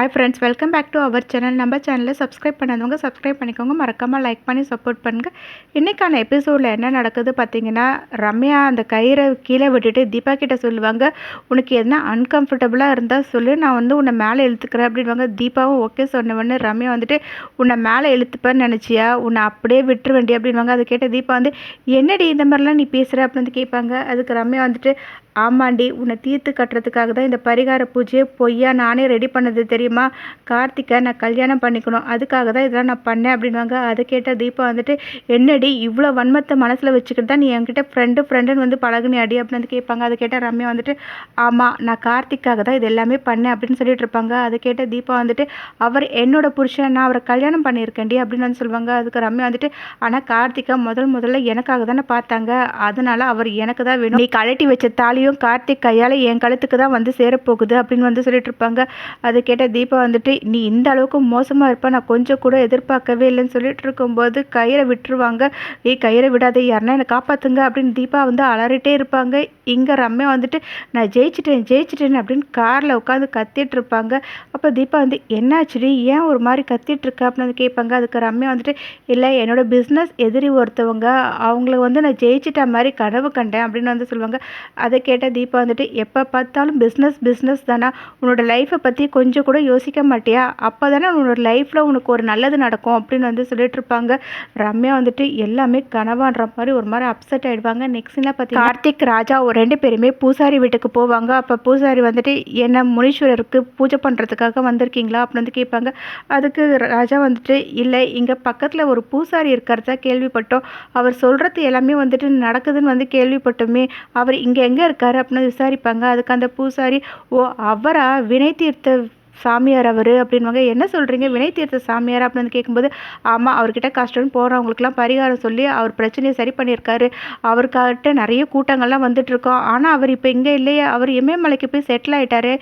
Hi friends welcome back to our channel நம்ம சேனலில் subscribe பண்ணாதவங்க சப்ஸ்கிரைப் பண்ணிக்கோங்க. மறக்காமல் லைக் பண்ணி சப்போர்ட் பண்ணுங்கள் இன்றைக்கான எபிசோடில் என்ன நடக்குது பார்த்தீங்கன்னா ரம்யா அந்த கயிறை கீழே விட்டுட்டு தீபா கிட்டே சொல்லுவாங்க உனக்கு எதுனா அன்கம்ஃபர்டபுளாக இருந்தால் சொல்லு நான் வந்து உன்னை மேலே இழுத்துக்கிறேன் அப்படின்வாங்க தீபாவும் ஓகே சொன்னவொடனே ரம்யா வந்துட்டு உன்னை மேலே இழுத்துப்பேன்னு நினச்சியா? உன்னை அப்படியே விட்டுரு வேண்டிய? அப்படின்வாங்க அதை கேட்ட தீபா வந்து என்னடி இந்த மாதிரிலாம் நீ பேசுகிற அப்படின்னு வந்து கேட்பாங்க. அதுக்கு ரம்யா வந்துட்டு ஆமாண்டி உன்னை தீர்த்து கட்டுறதுக்காக தான் இந்த பரிகார பூஜையை பொய்யா நானே ரெடி பண்ணது தெரியுமா? கார்த்திகை நான் கல்யாணம் பண்ணிக்கணும். அதுக்காக தான் இதெல்லாம் நான் பண்ணேன் அப்படின்வாங்க அதை கேட்ட தீபா வந்துட்டு என்னடி இவ்வளோ வன்மத்தை மனசில் வச்சுக்கிட்டு தான் நீ என்கிட்ட ஃப்ரெண்டு ஃப்ரெண்டுன்னு வந்து பழகுனி அடி அப்படின்னு வந்து கேட்பாங்க. அதை கேட்ட ரம்யா வந்துட்டு ஆமாம் நான் கார்த்திக்காக தான் இது எல்லாமே பண்ணேன் அப்படின்னு சொல்லிட்டு இருப்பாங்க. அதை கேட்ட தீபா வந்துட்டு அவர் என்னோட புருஷன் நான் அவரை கல்யாணம் பண்ணியிருக்கேன்டி அப்படின்னு வந்து சொல்லுவாங்க. அதுக்கு ரம்யா வந்துட்டு ஆனால் கார்த்திகா முதல் முதல்ல எனக்காக தானே பார்த்தாங்க. அதனால அவர் எனக்கு தான் வேணும். நீ கழட்டி வச்ச தாலியும் கார்த்திக் கையால் என் கழுத்துக்கு தான் வந்து சேரப்போகுது அப்படின்னு வந்து சொல்லிட்டு இருப்பாங்க அது கேட்ட தீபா வந்துட்டு நீ இந்த அளவுக்கு மோசமாக இருப்ப நான் கொஞ்சம் கூட எதிர்பார்க்கவே இல்லைன்னு சொல்லிட்டு இருக்கும்போது கயிறை விட்டுருவாங்க. ஏய் கயிறை விடாத யாருன்னா என்னை காப்பாற்றுங்க அப்படின்னு தீபா வந்து அலறிட்டே இருப்பாங்க. இங்கே ரம்யா வந்துட்டு நான் ஜெயிச்சிட்டேன் ஜெயிச்சிட்டேன் அப்படின்னு காரில் உட்காந்து கத்திட்டு இருப்பாங்க அப்போ தீபா வந்து என்னாச்சுடி ஏன் ஒரு மாதிரி கத்திட்டு இருக்க அப்படின்னு வந்து கேட்பாங்க. அதுக்கு ரம்யா வந்துட்டு இல்லை என்னோட பிஸ்னஸ் எதிரி ஒருத்தவங்க அவங்கள வந்து நான் ஜெயிச்சிட்ட மாதிரி கனவு கண்டேன் அப்படின்னு வந்து சொல்லுவாங்க. அதை கேட்ட தீபா வந்துட்டு எப்போ பார்த்தாலும் பிஸ்னஸ் பிஸ்னஸ் தானா? உன்னோட லைஃப்பை பற்றி கொஞ்சம் கூட யோசிக்க மாட்டியா? அப்போ தானே உன்னோட லைஃப்பில் உனக்கு ஒரு நல்லது நடக்கும் அப்படின்னு வந்து சொல்லிட்டு இருப்பாங்க. ரம்யா வந்துட்டு எல்லாமே கனவான்ற மாதிரி ஒரு மாதிரி அப்செட் ஆகிடுவாங்க நெக்ஸ்ட் என்ன பார்த்தீங்கன்னா கார்த்திக் ராஜா ஒரு ரெண்டு பேருமே பூசாரி வீட்டுக்கு போவாங்க. அப்போ பூசாரி வந்துட்டு என்ன முனீஸ்வரருக்கு பூஜை பண்ணுறதுக்காக வந்திருக்கீங்களா அப்படின்னு வந்து கேட்பாங்க. அதுக்கு ராஜா வந்துட்டு இல்லை இங்கே பக்கத்தில் ஒரு பூசாரி இருக்கிறதா கேள்விப்பட்டோம். அவர் சொல்கிறது எல்லாமே வந்துட்டு நடக்குதுன்னு வந்து கேள்விப்பட்டோமே. அவர் இங்கே எங்கே இருக்காரு அப்படின்னு விசாரிப்பாங்க. அதுக்கு அந்த பூசாரி ஓ அவரா? வினை தீர்த்த சாமியார் அவர் அப்படின்வாங்க என்ன சொல்கிறீங்க வினை தீர்த்த சாமியார்? அப்படின்னு வந்து கேட்கும்போது ஆமாம் அவர்கிட்ட கஷ்டம்னு போகிறவங்களுக்குலாம் பரிகாரம் சொல்லி அவர் பிரச்சனையை சரி பண்ணியிருக்காரு. அவருக்காகிட்ட நிறைய கூட்டங்கள்லாம் வந்துட்டுருக்கோம். ஆனால் அவர் இப்போ இங்கே இல்லையே. அவர் இமயமலைக்கு போய் செட்டில் ஆகிட்டாரு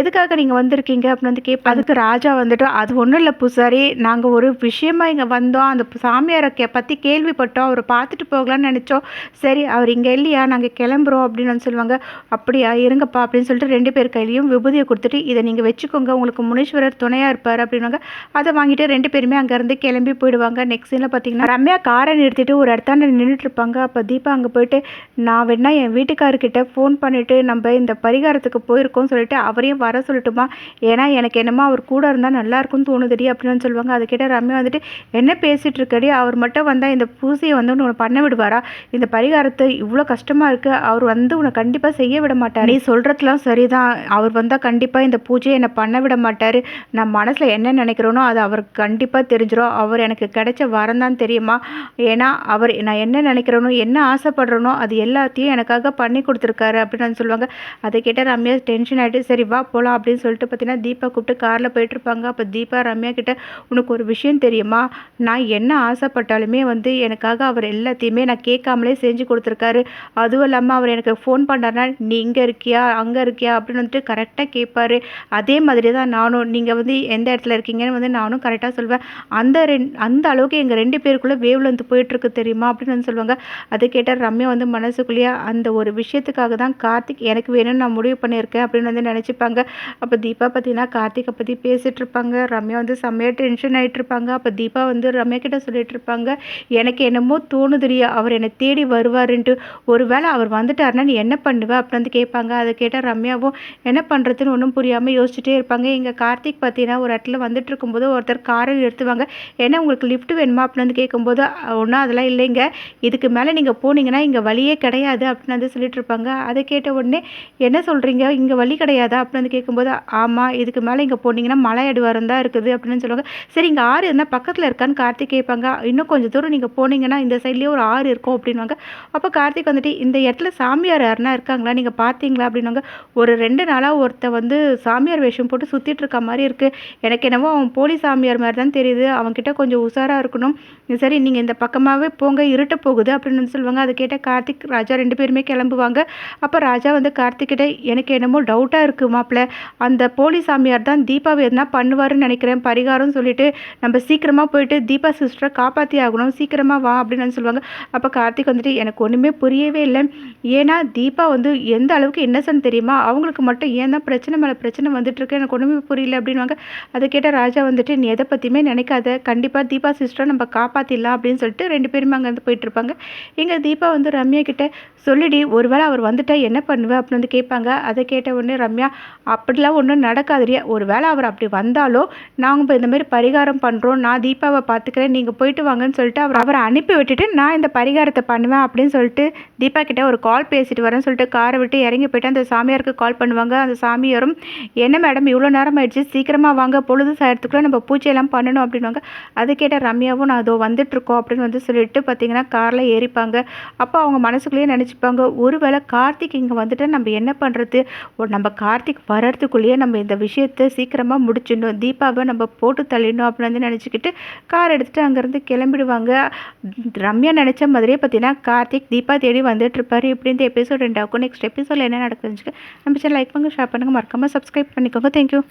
எதுக்காக நீங்கள் வந்திருக்கீங்க? அப்படின்னு வந்து கேட்பேன் அதுக்கு ராஜா வந்துட்டு அது ஒன்றும் இல்லை பூசாரி. நாங்கள் ஒரு விஷயமா இங்கே வந்தோம். அந்த சாமியாரை கே பற்றி கேள்விப்பட்டோம். அவரை பார்த்துட்டு போகலான்னு நினச்சோம். சரி அவர் இங்கே இல்லையா? நாங்கள் கிளம்புறோம். அப்படின்னு வந்து சொல்லுவாங்க. அப்படியா இருங்கப்பா. அப்படின்னு சொல்லிட்டு ரெண்டு பேர் கையிலையும் விபூதியை கொடுத்துட்டு இதை நீங்கள் வச்சுக்கோங்க. உங்களுக்கு முனீஸ்வரர் துணையாக இருப்பார் அப்படின்னாங்க அதை வாங்கிட்டு ரெண்டு பேருமே அங்கேருந்து கிளம்பி போயிடுவாங்க. நெக்ஸ்ட் சீனில் பார்த்தீங்கன்னா ரம்யா காரை நிறுத்திட்டு ஒரு இடத்தாண்ட நின்றுட்டு இருப்பாங்க அப்போ தீபா அங்கே போயிட்டு நான் வேணா என் வீட்டுக்காரர்கிட்ட ஃபோன் பண்ணிவிட்டு நம்ம இந்த பரிகாரத்துக்கு போயிருக்கோம்னு சொல்லிட்டு அவரையும் வர சொல்லட்டுமா? ஏன்னா எனக்கு என்னமோ அவர் கூட இருந்தால் நல்லா இருக்கும்னு தோணுதுடி அப்படின்னு சொல்லுவாங்க. அதை ரம்யா வந்துட்டு என்ன பேசிகிட்டு இருக்கடி? அவர் மட்டும் வந்தால் இந்த பூசையை வந்து உன்னை பண்ண விடுவாரா? இந்த பரிகாரத்தை இவ்வளோ கஷ்டமாக இருக்குது அவர் வந்து உன்னை கண்டிப்பாக செய்ய விட மாட்டார். நீ சொல்கிறதுலாம் சரிதான். அவர் வந்தால் கண்டிப்பாக இந்த பூஜையை என்னை பண்ண விட விட மாட்டார். நான் மனசில் என்ன நினைக்கிறேனோ அது அவருக்கு கண்டிப்பாக தெரிஞ்சிடும் அவர் எனக்கு கிடைச்ச வரம் தான் தெரியுமா? ஏன்னா அவர் நான் என்ன நினைக்கிறேனோ என்ன ஆசைப்படுறனோ அது எல்லாத்தையும் எனக்காக பண்ணி கொடுத்துருக்காரு அப்படின்னு வந்து சொல்லுவாங்க. அதை கேட்டால் ரம்யா டென்ஷன் ஆகிட்டு சரி வா போகலாம் அப்படின்னு சொல்லிட்டு பார்த்தீங்கன்னா தீபா கூப்பிட்டு காரில் போயிட்டுருப்பாங்க அப்போ தீபா ரம்யா கிட்ட உனக்கு ஒரு விஷயம் தெரியுமா? நான் என்ன ஆசைப்பட்டாலுமே வந்து எனக்காக அவர் எல்லாத்தையுமே நான் கேட்காமலே செஞ்சு கொடுத்துருக்காரு. அதுவும் இல்லாமல் அவர் எனக்கு ஃபோன் பண்ணார்னா நீ இங்கே இருக்கியா? அங்கே இருக்கியா? அப்படின்னு வந்துட்டு கரெக்டாக கேட்பாரு. அதே மாதிரி தான் நானும் நீங்கள் வந்து எந்த இடத்துல இருக்கீங்கன்னு வந்து நானும் கரெக்டாக சொல்வேன். அந்த ரெண் அந்த அளவுக்கு எங்கள் ரெண்டு பேருக்குள்ளே வேவ் லென்த் போயிட்டுருக்கு தெரியுமா? அப்படின்னு வந்து சொல்லுவாங்க. அது கேட்டால் ரம்யா வந்து மனசுக்குள்ளேயே அந்த ஒரு விஷயத்துக்காக தான் கார்த்திக் எனக்கு வேணும்னு நான் முடிவு பண்ணியிருக்கேன் அப்படின்னு வந்து நினச்சிப்பாங்க. அப்போ தீபா பார்த்தீங்கன்னா கார்த்திகை பற்றி பேசிகிட்டு இருப்பாங்க ரம்யா வந்து செம்மையாக டென்ஷன் ஆகிட்டு இருப்பாங்க அப்போ தீபா வந்து ரம்யா கிட்ட சொல்லிட்டு இருப்பாங்க எனக்கு என்னமோ தோணுதுரியா அவர் என்னை தேடி வருவாருன்ட்டு. ஒருவேளை அவர் வந்துட்டாருன்னா நீ என்ன பண்ணுவேன் அப்படின்னு வந்து கேட்பாங்க. அதை கேட்டால் ரம்யாவும் என்ன பண்ணுறதுன்னு ஒன்றும் புரியாமல் யோசிச்சுட்டே இருப்பாங்க. இங்கே கார்த்திக் பார்த்தீங்கன்னா ஒரு இடத்துல வந்துட்டு இருக்கும்போது ஒருத்தர் காரை நிறுத்துவாங்க. ஏன்னா உங்களுக்கு லிஃப்ட் வேணுமா அப்படின்னு வந்து கேட்கும்போது ஒன்றும் அதெல்லாம் இல்லைங்க. இதுக்கு மேலே நீங்கள் போனீங்கன்னா இங்கே வழியே கிடையாது அப்படின்னு வந்து சொல்லிட்டு இருப்பாங்க அதை கேட்ட உடனே என்ன சொல்கிறீங்க இங்கே வழி கிடையாதா? அப்படின்னு வந்து கேட்கும்போது ஆமாம் இதுக்கு மேலே இங்கே போனீங்கன்னா மலை அடிவாரம் தான் இருக்குது அப்படின்னு சொல்லுவாங்க. சரி இங்கே ஆறு இருந்தால் பக்கத்தில் இருக்கான்னு கார்த்திக் கேட்பாங்க. இன்னும் கொஞ்சம் தூரம் நீங்கள் போனீங்கன்னா இந்த சைட்லேயே ஒரு ஆறு இருக்கும் அப்படின்வாங்க அப்போ கார்த்திக் வந்துட்டு இந்த இடத்துல சாமியார் யாருன்னா இருக்காங்களா? நீங்கள் பார்த்தீங்களா அப்படின்வாங்க ஒரு ரெண்டு நாளாக ஒருத்த வந்து சாமியார் வேஷம் போட்டு சுற்றிட்டு இருக்க மாதிரி இருக்குது எனக்கு என்னவோ அவன் போலி சாமியார் மாதிரி தான் தெரியுது. அவன்கிட்ட கொஞ்சம் உஷாராக இருக்கணும். சரி நீங்கள் இந்த பக்கமாகவே போங்க இருட்ட போகுது அப்படின்னு சொல்லுவாங்க. அதை கேட்ட கார்த்திக் ராஜா ரெண்டு பேருமே கிளம்புவாங்க. அப்போ ராஜா வந்து கார்த்திக்கிட்ட எனக்கு என்னமோ டவுட்டாக இருக்குது மாப்பிள்ள. அந்த போலி சாமியார் தான் தீபாவை எதுனா பண்ணுவாருன்னு நினைக்கிறேன். பரிகாரம்னு சொல்லிட்டு நம்ம சீக்கிரமாக போயிட்டு தீபா சிஸ்டரை காப்பாற்றி ஆகணும். சீக்கிரமாக வா அப்படின்னு சொல்லுவாங்க. அப்போ கார்த்திக் வந்துட்டு எனக்கு ஒன்றுமே புரியவே இல்லை. ஏன்னா தீபா வந்து எந்த அளவுக்கு இன்னசென்ட் தெரியுமா? அவங்களுக்கு மட்டும் ஏன் தான் பிரச்சனை மேலே பிரச்சனை வந்துட்டு இருக்கு? எனக்கு ஒன்றுமே ஒன்றுமே புரியல அப்படின்வாங்க அதை கேட்ட ராஜா வந்துட்டு நீ எதை பற்றியுமே நினைக்காத. கண்டிப்பாக தீபா சிஸ்டரை நம்ம காப்பாற்றிடலாம் அப்படின்னு சொல்லிட்டு ரெண்டு பேருமே அங்கேருந்து போயிட்டுருப்பாங்க இங்கே தீபா வந்து ரம்யா கிட்டே சொல்லிடி ஒருவேளை அவர் வந்துட்டா என்ன பண்ணுவேன் அப்படின்னு வந்து கேட்பாங்க. அதை கேட்ட உடனே ரம்யா அப்படிலாம் ஒன்றும் நடக்காதுரியா ஒருவேளை அவர் அப்படி வந்தாலோ நாங்கள் இப்போ இந்தமாரி பரிகாரம் பண்ணுறோம் நான் தீபாவை பார்த்துக்கிறேன் நீங்கள் போயிட்டு வாங்கன்னு சொல்லிட்டு அவர் அவரை அனுப்பி விட்டுட்டு நான் இந்த பரிகாரத்தை பண்ணுவேன் அப்படின்னு சொல்லிட்டு தீபா கிட்டே ஒரு கால் பேசிட்டு வரேன்னு சொல்லிட்டு காரை விட்டு இறங்கி போயிட்டு அந்த சாமியாருக்கு கால் பண்ணுவாங்க. அந்த சாமியாரும் என்ன மேடம் இவ்வளோ நேரம் ஆயிடுச்சு சீக்கிரமாக வாங்க பொழுது சாயத்துக்குள்ளே நம்ம பூஜையெல்லாம் பண்ணணும் அப்படின்வாங்க அது கேட்ட ரம்யாவும் நான் அதோ வந்துட்டுருக்கோம் அப்படின்னு வந்து சொல்லிட்டு பார்த்தீங்கன்னா காரில் ஏறிப்பாங்க. அப்போ அவங்க மனசுக்குள்ளேயே நினச்சிப்பாங்க ஒருவேளை கார்த்திக் இங்கே வந்துட்டு நம்ம என்ன பண்ணுறது நம்ம கார்த்திக் வர்றதுக்குள்ளேயே நம்ம இந்த விஷயத்தை சீக்கிரமாக முடிச்சிடணும். தீபாவை நம்ம போட்டு தள்ளிடணும் அப்படின்னு வந்து நினச்சிக்கிட்டு கார் எடுத்துகிட்டு அங்கேருந்து கிளம்பிடுவாங்க. ரம்யா நினச்ச மாதிரியே பார்த்தீங்கன்னா கார்த்திக் தீபா தேடி வந்துட்டுருப்பாரு இப்படி இந்த எபிசோட் ரெண்டாகும் நெக்ஸ்ட் எபிசோடில் என்ன நடக்குதுன்னு நம்ம சேனல் லைக் பண்ணுங்கள் ஷேர் பண்ணுங்கள் மறக்காமல் சப்ஸ்கிரைப் பண்ணிக்கோங்க. தேங்க்யூ